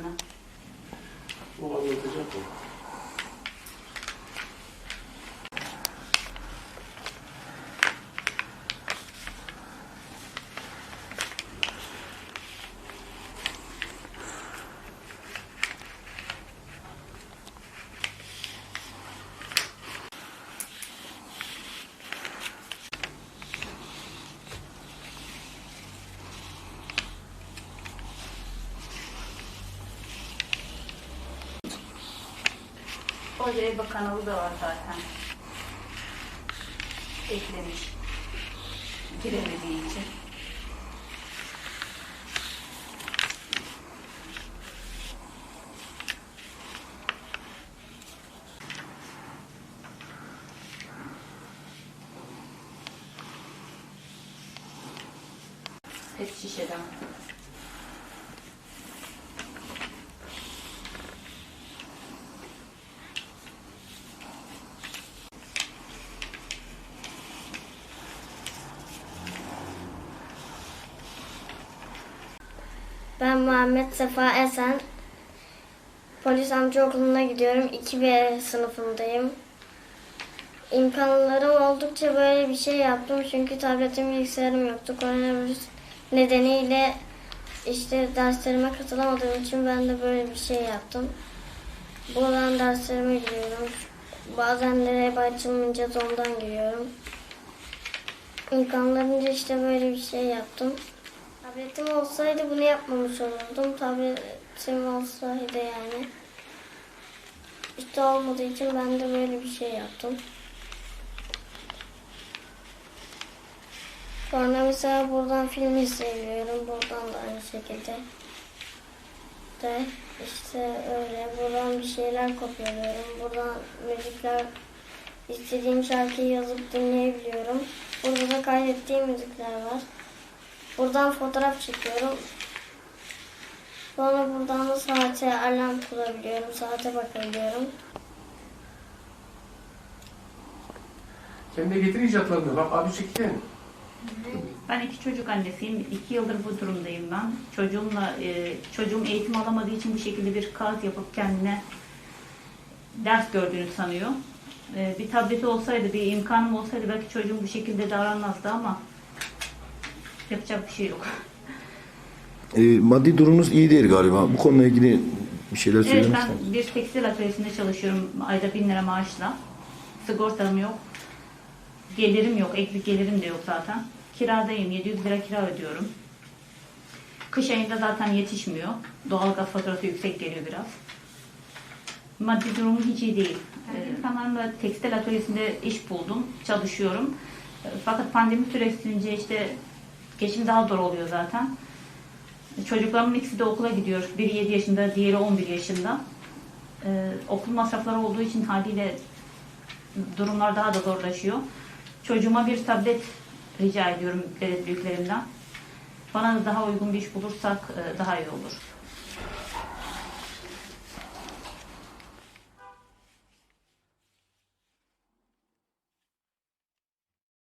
뭐, 뭐가 되죠? Orada EBA kanalı da var zaten. Eklemiş. Giremediği için. Pet şişeden. Ben Muhammed Sefa Esen. Polis amcaokuluna gidiyorum. 2B sınıfındayım. İmkanlarım oldukça böyle bir şey yaptım. Çünkü tabletim bilgisayarım yoktu. Koronavirüs nedeniyle işte derslerime katılamadığım için ben de böyle bir şey yaptım. Buradan derslerime giriyorum. Bazen de ev açılmayınca da ondan giriyorum. İmkanlarınca işte böyle bir şey yaptım. Tabletim olsaydı bunu yapmamış olurdum. Tabletim olsaydı yani. İşte olmadığı için ben de böyle bir şey yaptım. Sonra mesela buradan film izleyebiliyorum. Buradan da aynı şekilde. De işte öyle. Buradan bir şeyler kopyalıyorum. Buradan müzikler istediğim şarkıyı yazıp dinleyebiliyorum. Burada da kaydettiğim müzikler var. Buradan fotoğraf çekiyorum. Sonra buradan da saate alarm kurabiliyorum. Saate bakabiliyorum. Sen de getir icatlarını. Bak abi çekti. Ben iki çocuk annesiyim. İki yıldır bu durumdayım ben. Çocuğumla, e, çocuğum eğitim alamadığı için bu şekilde bir kağıt yapıp kendine ders gördüğünü sanıyor. E, bir tableti olsaydı, bir imkanım olsaydı belki çocuğum bu şekilde davranmazdı ama yapacak bir şey yok. E, maddi durumunuz iyi değil galiba. Bu konuyla ilgili bir şeyler Evet söylemek ben bir tekstil atölyesinde çalışıyorum. Ayda bin lira maaşla. Sigortam yok. Gelirim yok. Eklik gelirim de yok zaten. Kiradayım. 700 lira kira ödüyorum. Kış ayında zaten yetişmiyor. Doğalgaz faturası yüksek geliyor biraz. Maddi durumum hiç iyi değil. Ee, İnsanlarla tekstil atölyesinde iş buldum. Çalışıyorum. Fakat pandemi süresince işte geçim daha zor oluyor zaten. Çocuklarımın ikisi de okula gidiyor. Biri 7 yaşında, diğeri 11 yaşında. Ee, okul masrafları olduğu için haliyle durumlar daha da zorlaşıyor. Çocuğuma bir tablet rica ediyorum devlet büyüklerimden. Bana da daha uygun bir iş bulursak e, daha iyi olur.